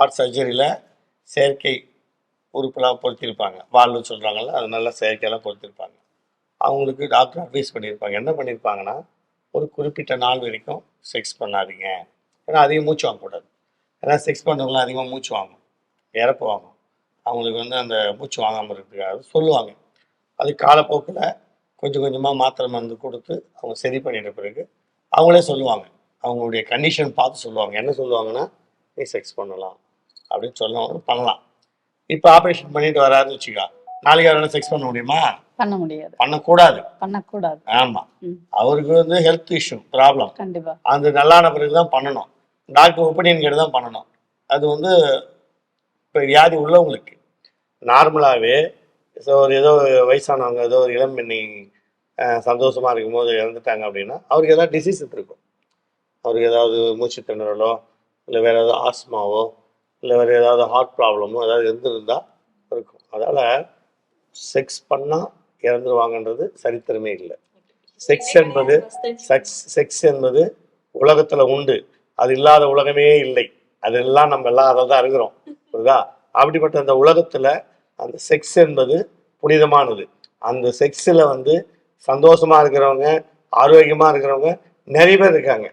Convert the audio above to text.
Heart சர்ஜரியில் செயற்கை உறுப்பெல்லாம் பொருத்திருப்பாங்க. Valve சொல்கிறாங்கல்ல அது நல்லா செயற்கையெல்லாம் பொருத்திருப்பாங்க. அவங்களுக்கு டாக்டர் அட்வைஸ் பண்ணியிருப்பாங்க. என்ன பண்ணியிருப்பாங்கன்னா ஒரு குறிப்பிட்ட நாள் வரைக்கும் செக்ஸ் பண்ணாதீங்க. ஏன்னா அதிகம் மூச்சு வாங்கக்கூடாது ஏன்னா செக்ஸ் பண்ணுறவங்களாம் அதிகமாக மூச்சு வாங்கும் இறப்பு வாங்கும் அவங்களுக்கு வந்து அந்த மூச்சு வாங்காமல் இருக்கிறதுக்காக சொல்லுவாங்க. அது காலப்போக்கில் கொஞ்சம் கொஞ்சமாக மாத்திரை மருந்து கொடுத்து அவங்க சரி பண்ணிட்ட பிறகு அவங்களே சொல்லுவாங்க. அவங்களுடைய கண்டிஷன் பார்த்து சொல்லுவாங்க. என்ன சொல்லுவாங்கன்னா நீ செக்ஸ் பண்ணலாம். அப்படின்னு சொல்லுவாங்க பண்ணலாம். இப்போ ஆப்ரேஷன் பண்ணிட்டு வராருன்னு வச்சுக்கா நாளைக்கு அவரால் செக்ஸ் பண்ண முடியுமா? பண்ண முடியாது. பண்ணக்கூடாது. பண்ணக்கூடாது. ஆமாம். அவருக்கு வந்து ஹெல்த் இஷ்யூ ப்ராப்ளம் கண்டிப்பா. அந்த நல்லான பிறகு தான் பண்ணணும். டாக்டர் ஒப்பீனியன் கேட்டு தான் பண்ணணும். அது வந்து இப்போ வியாதி உள்ளவங்களுக்கு நார்மலாகவே ஸோ ஒரு ஏதோ வயசானவங்க ஏதோ ஒரு இளம்பெண்ணி அஹ், சந்தோஷமா இருக்கும்போது இறந்துட்டாங்க அப்படின்னா அவருக்கு ஏதாவது டிசீஸ் இருக்கும் அவருக்கு ஏதாவது மூச்சு திணறலோ இல்லை வேறு ஏதாவது ஆஸ்மாவோ இல்லை வேறு ஏதாவது ஹார்ட் ப்ராப்ளமோ ஏதாவது இருந்திருந்தா இருக்கும். அதனால் செக்ஸ் பண்ணால் இறந்துருவாங்கன்றது சரித்திரமே இல்லை. செக்ஸ் என்பது செக்ஸ் செக்ஸ் என்பது உலகத்துல உண்டு. அது இல்லாத உலகமே இல்லை. அதெல்லாம் நம்ம எல்லாம் அதை தான் இருக்கிறோம் புரியுதா? அப்படிப்பட்ட அந்த உலகத்துல அந்த செக்ஸ் என்பது புனிதமானது. அந்த செக்ஸில் வந்து சந்தோஷமா இருக்கிறவங்க ஆரோக்கியமா இருக்கிறவங்க நிறைய பேர் இருக்காங்க.